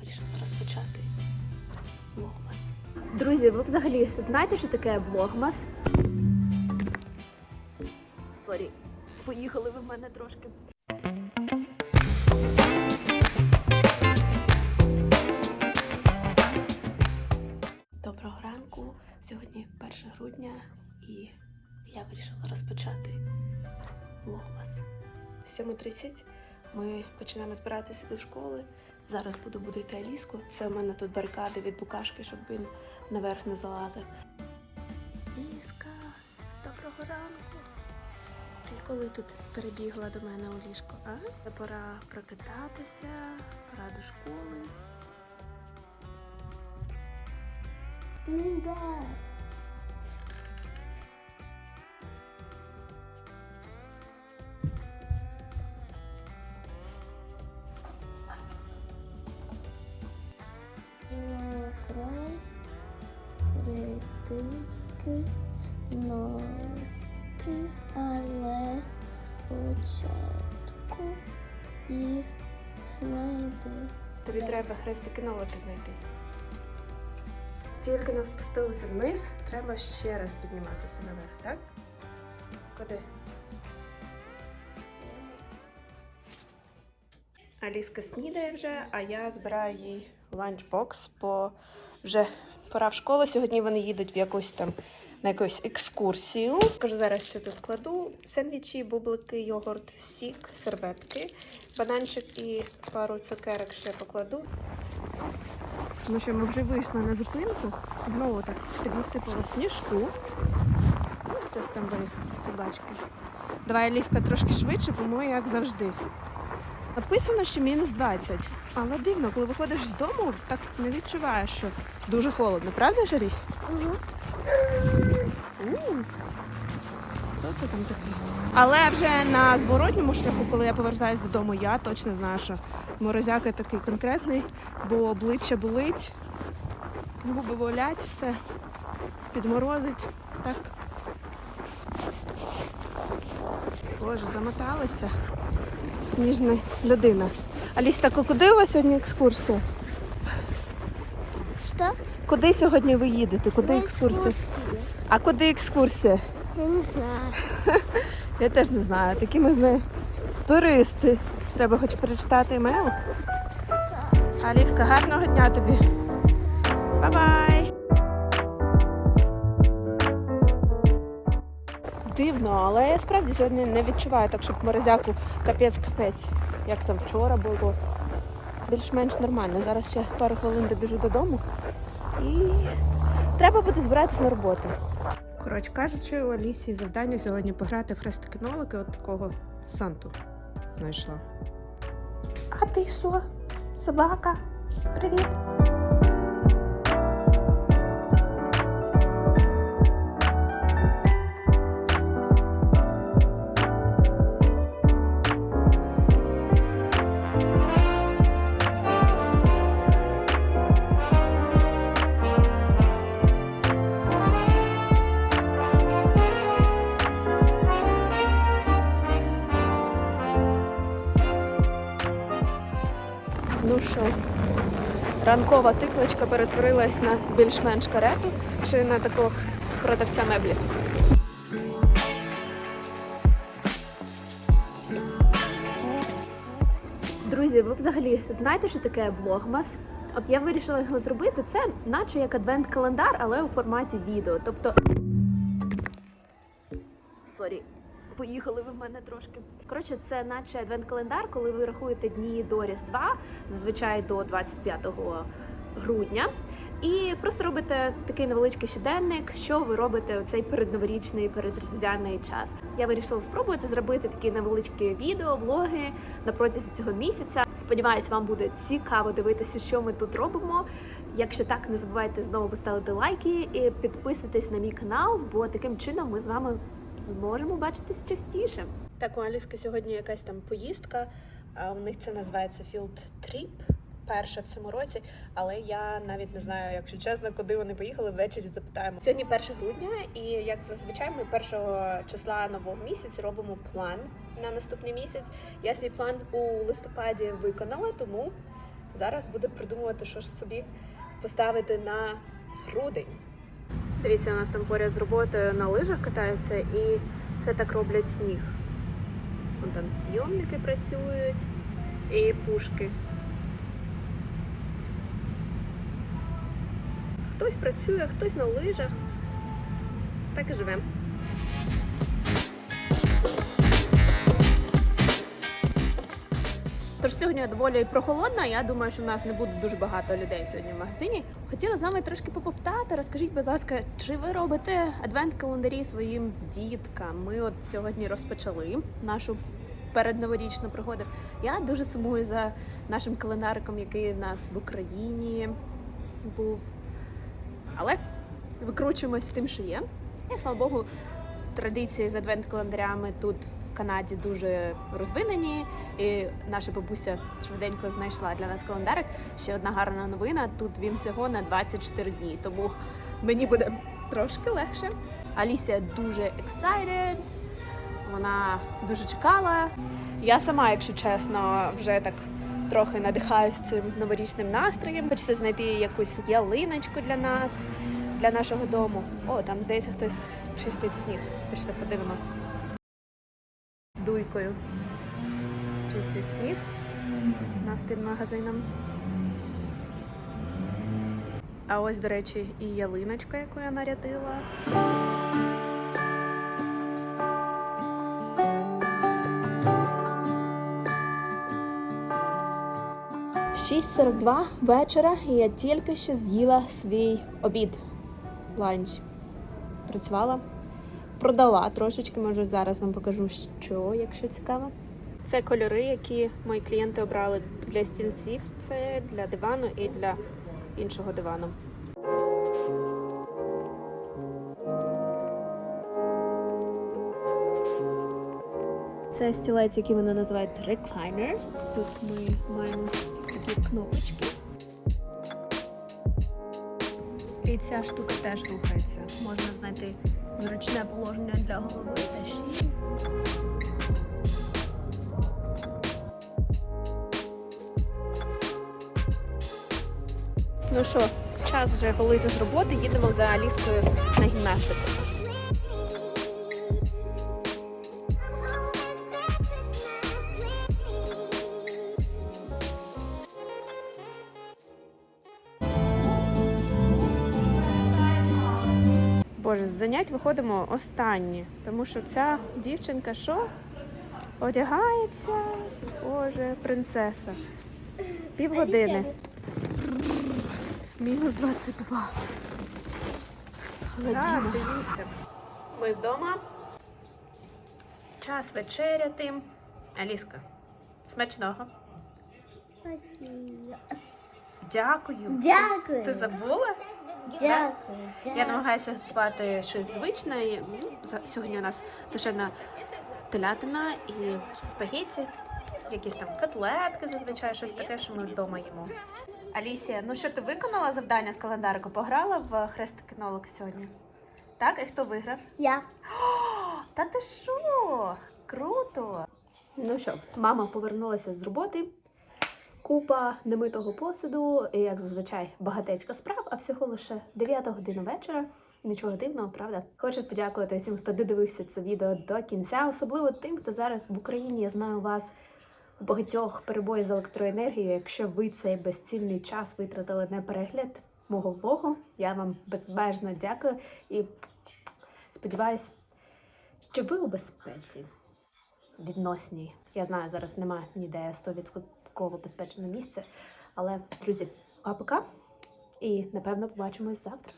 вирішила розпочати влогмас. Друзі, ви взагалі знаєте, що таке влогмас? Сорі, поїхали ви в мене трошки. Доброго ранку. Сьогодні 1 грудня і я вирішила розпочати влогмас. 7.30 ми починаємо збиратися до школи. Зараз буду будити Аліску. Це в мене тут барикади від букашки, щоб він наверх не залазив. Аліска, доброго ранку. Ти коли тут перебігла до мене у ліжко, а? Пора прокидатися, пора до школи. Спочатку їх знайди. Тобі треба хрестики на нолики знайти. Тільки ми спустилися вниз, треба ще раз підніматися наверх, так? Куди? Аліска снідає вже, а я збираю їй ланчбокс, бо вже пора в школу. Сьогодні вони їдуть в якусь там на якусь екскурсію. Кажу, зараз все тут кладу: сендвічі, бублики, йогурт, сік, серветки, бананчик і пару цукерок ще покладу. Тому що ми вже вийшли на зупинку, знову так піднасипало сніжку. Ну, Хтось там були собачки. Давай Аліска трошки швидше, бо ми як завжди. Написано, що мінус 20. Але дивно, коли виходиш з дому, так не відчуваєш, що дуже холодно, правда, Жарісь? М. Хто це там такий? Але вже на зворотньому шляху, коли я повертаюся додому, я точно знаю, що морозяка такий конкретний, бо обличчя болить, губи болять, все підморозить. Так. Боже, замоталася. Сніжна людина. Аліс, так куди у вас сьогодні екскурсія? Куди сьогодні ви їдете? Куди екскурсія? А куди екскурсія? Я не знаю. Я теж не знаю. Такі ми з нею туристи. Треба хоч перечитати емейл. Аліска, гарного дня тобі. Бай-бай! Дивно, але я справді сьогодні не відчуваю так, щоб морозяку капець-капець, як там вчора було. Більш-менш нормально. Зараз ще пару хвилин добіжу додому і треба буде збиратись на роботу. Коротше кажучи, у Алісі завдання сьогодні пограти в хрестики-нолики от такого Санту знайшла. А ти що? Собака? Привіт. Що, ранкова тиквочка перетворилась на більш-менш карету чи на такого продавця меблів. Друзі, ви взагалі знаєте, що таке влогмас? От я вирішила його зробити. Це наче як адвент-календар, але у форматі відео. Тобто. Сорі, поїхали ви в мене трошки. Коротше, це наче адвент-календар, коли ви рахуєте дні до Різдва, зазвичай до 25 грудня. І просто робите такий невеличкий щоденник, що ви робите у цей передноворічний, передріздвяний час. Я вирішила спробувати зробити такі невеличкі відео, влоги на протязі цього місяця. Сподіваюсь, вам буде цікаво дивитися, що ми тут робимо. Якщо так, не забувайте знову поставити лайки і підписуйтесь на мій канал, бо таким чином ми з вами зможемо бачитись частіше. Так, у Аліски сьогодні якась там поїздка. У них це називається Field Trip. Перша в цьому році, але я навіть не знаю, якщо чесно, куди вони поїхали. Ввечері запитаємо. Сьогодні 1 грудня, і як зазвичай, ми першого числа нового місяця робимо план на наступний місяць. Я свій план у листопаді виконала, тому зараз буду придумувати, що ж собі поставити на грудень. Дивіться, у нас там поряд з роботою на лижах катаються, і це так роблять сніг. Вон там підйомники працюють і пушки. Хтось працює, хтось на лижах. Так і живемо. Сьогодні доволі прохолодно. Я думаю, що в нас не буде дуже багато людей сьогодні в магазині. Хотіла з вами трошки поповтати. Розкажіть, будь ласка, чи ви робите адвент-календарі своїм діткам? Ми от сьогодні розпочали нашу передноворічну пригоду. Я дуже сумую за нашим календариком, який в нас в Україні був. Але викручуємось тим, що є. І слава Богу, традиції з адвент-календарями тут Канаді дуже розвинені. І наша бабуся швиденько знайшла для нас календарик. Ще одна гарна новина. Тут він всього на 24 дні, тому мені буде трошки легше. Алісія дуже excited, вона дуже чекала. Я сама, якщо чесно, вже так трохи надихаюсь цим новорічним настроєм. Хочеться знайти якусь ялиночку для нас, для нашого дому. О, там здається, хтось чистить сніг. Хочете подивимось. Дуйкою чистить сніг нас під магазином. А ось, до речі, і ялиночка, яку я нарядила. «6.42 вечора, і я тільки що з'їла свій обід. Ланч. Працювала, продала трошечки, може зараз вам покажу, що, якщо цікаво. Це кольори, які мої клієнти обрали для стільців. Це для дивану і для іншого дивану. Це стілець, який вони називають recliner. Тут ми маємо такі кнопочки. І ця штука теж рухається. Можна знайти зручне положення для голови та шиї. Ну що, час вже валити з роботи, їдемо за Аліскою на гімнастику. Боже, з занять виходимо останні, тому що ця дівчинка що? Одягається. Боже, принцеса. Півгодини. Мінус 22. Так, дивіться. Ми вдома. Час вечеряти. Аліска, смачного. Спасибо. Дякую. Дякую. Ти забула? Дякую. Я намагаюся готувати щось звичне. Ну, Сьогодні у нас тушена телятина і спагетті, якісь там котлетки, зазвичай щось таке, що ми вдома їмо. Алісія, ну що ти виконала завдання з календарику? Пограла в хрест-кінолог сьогодні? Так, і хто виграв? Я. Та ти що? Круто! Ну що, мама повернулася з роботи. Купа немитого посуду, і, як зазвичай, багатецька справ, а всього лише 9 година вечора. Нічого дивного, правда? Хочу подякувати всім, хто додивився це відео до кінця, особливо тим, хто зараз в Україні. Я знаю у вас у багатьох перебої з електроенергією. Якщо ви цей безцінний час витратили на перегляд мого влогу, я вам безмежно дякую і сподіваюсь, що ви у безпеці відносній. Я знаю, зараз немає ніде 100% безпечного місце. Але, друзі, пока-пока. І напевно побачимось завтра.